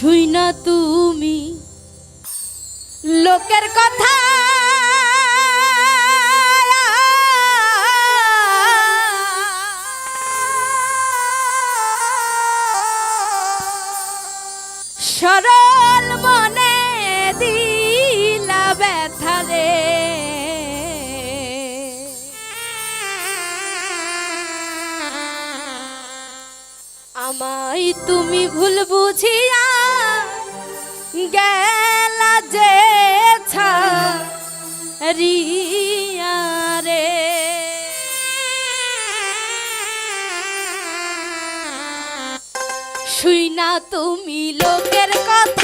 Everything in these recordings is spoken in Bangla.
কিছুই না তুমি। লোকের কথা সরল মনে দিলা ব্যথা রে। আমায় তুমি ভুল বুঝিয়া গেলা যে রিয়া রে। শুই না তুমি লোকের কথা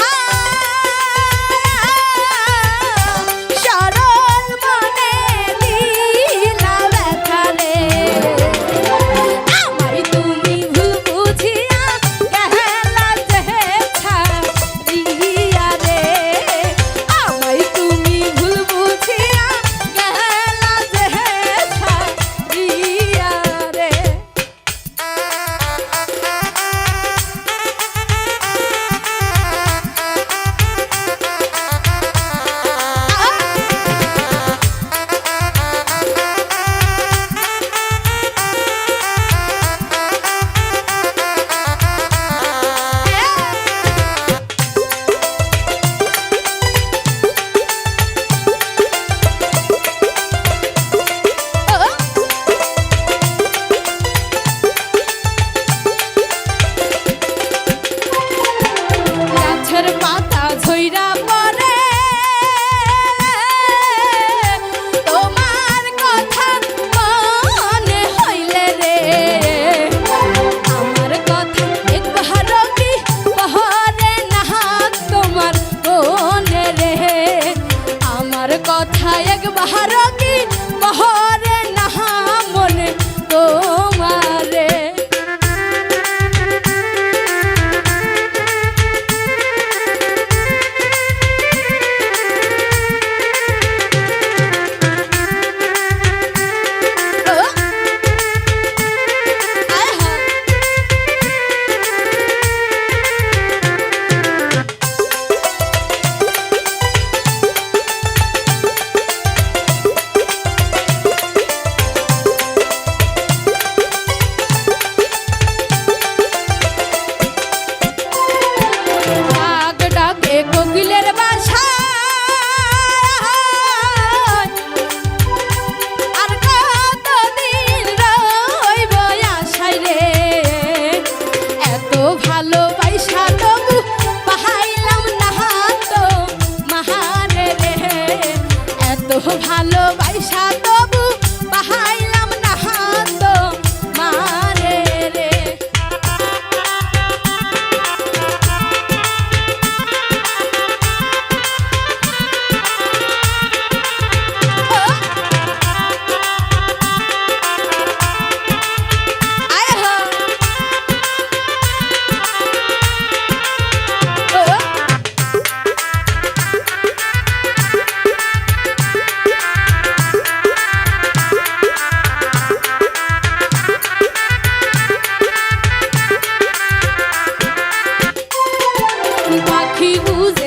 পাখি বুঝে